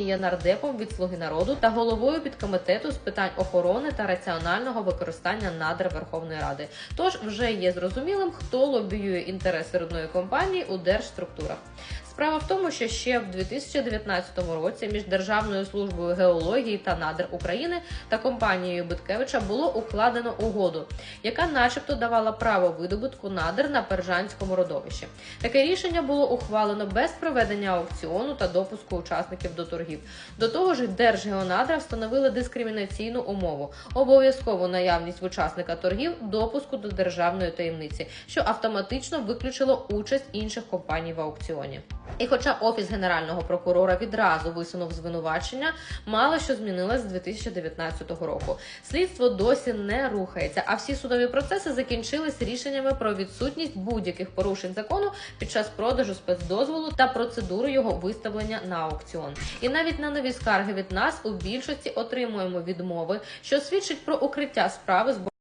Є нардепом від Слуги народу та головою підкомітету з питань охорони та раціонального використання надр Верховної Ради. Тож вже є зрозумілим, хто лобіює інтереси родної компанії у держструктурах. Справа в тому, що ще в 2019 році між Державною службою геології та надр України та компанією Биткевича було укладено угоду, яка, начебто, давала право видобутку надр на Пержанському родовищі. Таке рішення було ухвалено без проведення аукціону та допуску учасників до торгів. До того ж, Держгеонадра встановили дискримінаційну умову обов'язкову наявність в учасника торгів допуску до державної таємниці, що автоматично виключило участь інших компаній в аукціоні. І хоча офіс генерального прокурора відразу висунув звинувачення, мало що змінилось з 2019 року. Слідство досі не рухається, а всі судові процеси закінчились рішеннями про відсутність будь-яких порушень закону під час продажу спецдозволу та процедури його виставлення на аукціон. І навіть на нові скарги від нас у більшості отримуємо відмови, що свідчить про укриття справи з